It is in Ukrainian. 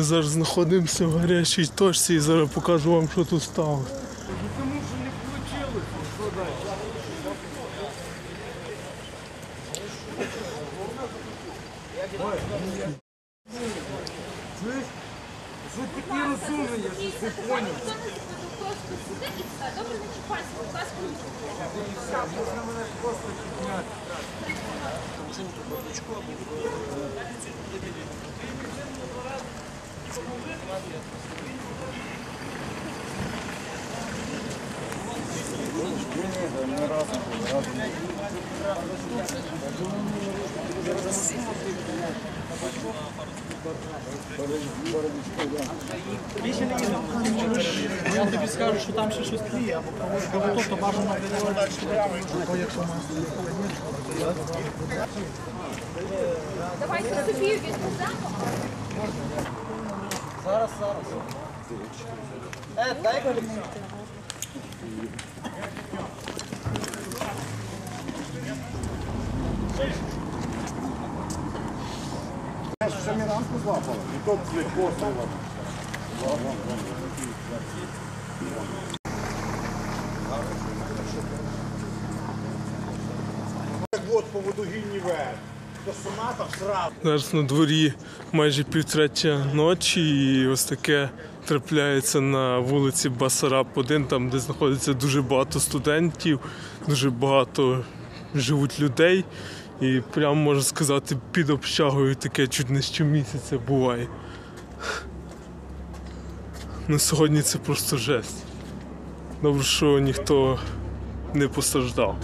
Ми зараз знаходимося в гарячій точці і зараз покажу вам, що тут сталося. Я щось не поняв. Добре, не чіпайся, будь ласка. Можна мене просто підняти. Я тобі скажу, що там ще щось тліє, або проводить то бажано Давайте Софію відвеземо. Зараз, зараз. Е, дай Самі ранку злапали, і то постріла. Так. Зараз на дворі майже півтретя ночі, і ось таке трапляється на вулиці Басараб 1, там де знаходиться дуже багато студентів, дуже багато живуть людей. І прям можна сказати, під общагою таке чуть не щомісяця буває. На сьогодні це просто жесть. Добре, що ніхто не постраждав.